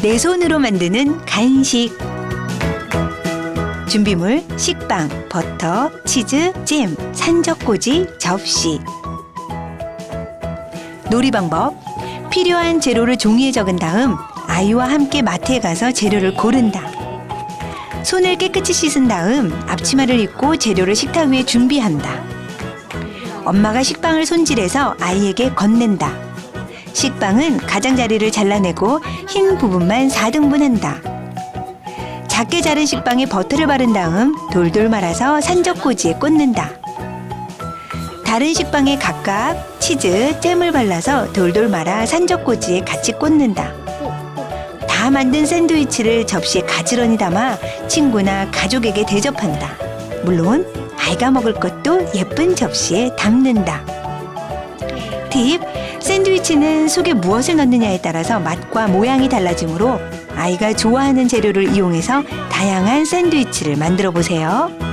내 손으로 만드는 간식. 준비물 식빵, 버터, 치즈, 잼, 산적꼬지, 접시. 놀이 방법. 필요한 재료를 종이에 적은 다음 아이와 함께 마트에 가서 재료를 고른다. 손을 깨끗이 씻은 다음 앞치마를 입고 재료를 식탁 위에 준비한다. 엄마가 식빵을 손질해서 아이에게 건넨다. 식빵은 가장자리를 잘라내고 흰 부분만 4등분 한다. 작게 자른 식빵에 버터를 바른 다음 돌돌 말아서 산적꼬지에 꽂는다. 다른 식빵에 각각 치즈, 잼을 발라서 돌돌 말아 산적꼬지에 같이 꽂는다. 다 만든 샌드위치를 접시에 가지런히 담아 친구나 가족에게 대접한다. 물론 아이가 먹을 것도 예쁜 접시에 담는다. 팁! 샌드위치는 속에 무엇을 넣느냐에 따라서 맛과 모양이 달라지므로 아이가 좋아하는 재료를 이용해서 다양한 샌드위치를 만들어 보세요.